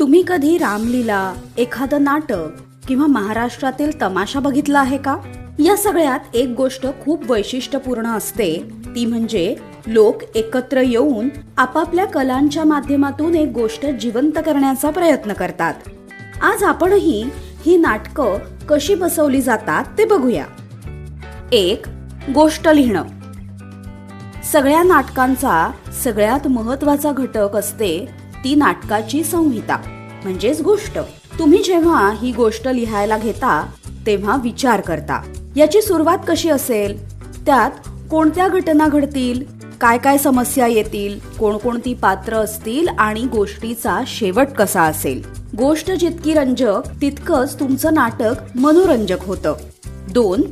तुम्ही कधी रामलीला एखादं नाटक किंवा महाराष्ट्रातील तमाशा बघितला आहे का? या सगळ्यात एक गोष्ट खूप वैशिष्ट्यपूर्ण असते ती म्हणजे लोक एकत्र येऊन आपापल्या कलांच्या माध्यमातून एक गोष्ट जिवंत करण्याचा प्रयत्न करतात. आज आपणही ही नाटकं कशी बसवली जातात ते बघूया. एक गोष्ट लिहिणं. सगळ्या नाटकांचा सगळ्यात महत्त्वाचा घटक असते ती नाटकाची संहिता. म्हणजेच गोष्ट. तुम्ही जेव्हा ही गोष्ट लिहायला घेता तेव्हा विचार करता. याची सुरुवात कशी असेल? त्यात कोणत्या घटना घडतील? काय काय समस्या येतील? कोणकोणती पात्र असतील? आणि गोष्टीचा शेवट कसा असेल? गोष्ट जितकी रंजक तितकंच तुमचं नाटक मनोरंजक होतं. दोन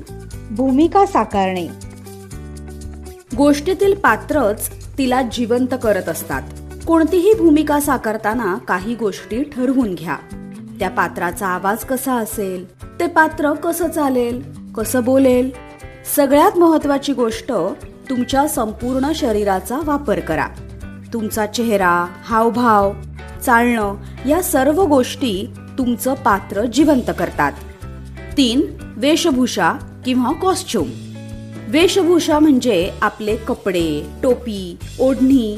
भूमिका साकारणे. गोष्टीतील पात्रच तिला जिवंत करत असतात. कोणतीही भूमिका साकारताना काही गोष्टी ठरवून घ्या. त्या पात्राचा आवाज कसा असेल ते पात्र कसं चालेल कसं बोलेल सगळ्यात महत्वाची गोष्ट तुमच्या संपूर्ण शरीराचा वापर करा. तुमचा चेहरा हावभाव चालणं या सर्व गोष्टी तुमचं पात्र जिवंत करतात. तीन वेशभूषा किंवा कॉस्च्युम वेशभूषा म्हणजे आपले कपडे टोपी ओढणी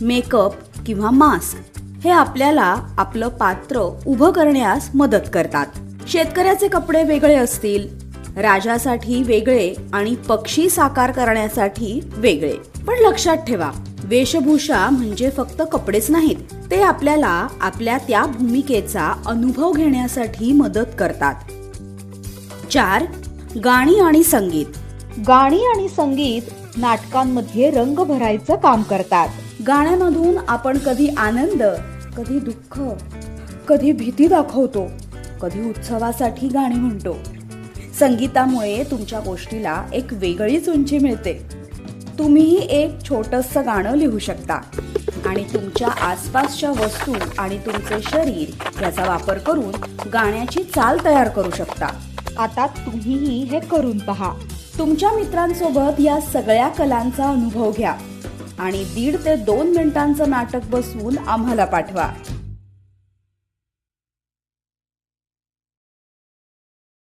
मेकअप किंवा मास्क हे आपल्याला आपलं पात्र उभं करण्यास मदत करतात. शेतकऱ्याचे कपडे वेगळे असतील राजासाठी वेगळे आणि पक्षी साकार करण्यासाठी वेगळे. पण लक्षात ठेवा वेशभूषा म्हणजे फक्त कपडेच नाहीत ते आपल्याला आपल्या त्या भूमिकेचा अनुभव घेण्यासाठी मदत करतात. चार गाणी आणि संगीत. गाणी आणि संगीत नाटकांमध्ये रंग भरायचं काम करतात. गाण्यामधून आपण कधी आनंद कधी दुःख कधी भीती दाखवतो कधी उत्सवासाठी गाणी म्हणतो. संगीतामुळे तुमच्या गोष्टीला एक वेगळीच उंची मिळते. तुम्हीही एक छोटंसं गाणं लिहू शकता. आणि तुमच्या आसपासच्या वस्तू आणि तुमचे शरीर याचा वापर करून गाण्याची चाल तयार करू शकता. आता तुम्हीही हे करून पहा. तुमच्या मित्रांसोबत या सगळ्या कलांचा अनुभव घ्या. आणि दीड ते दोन मिनिटांचं नाटक बसवून आम्हाला पाठवा.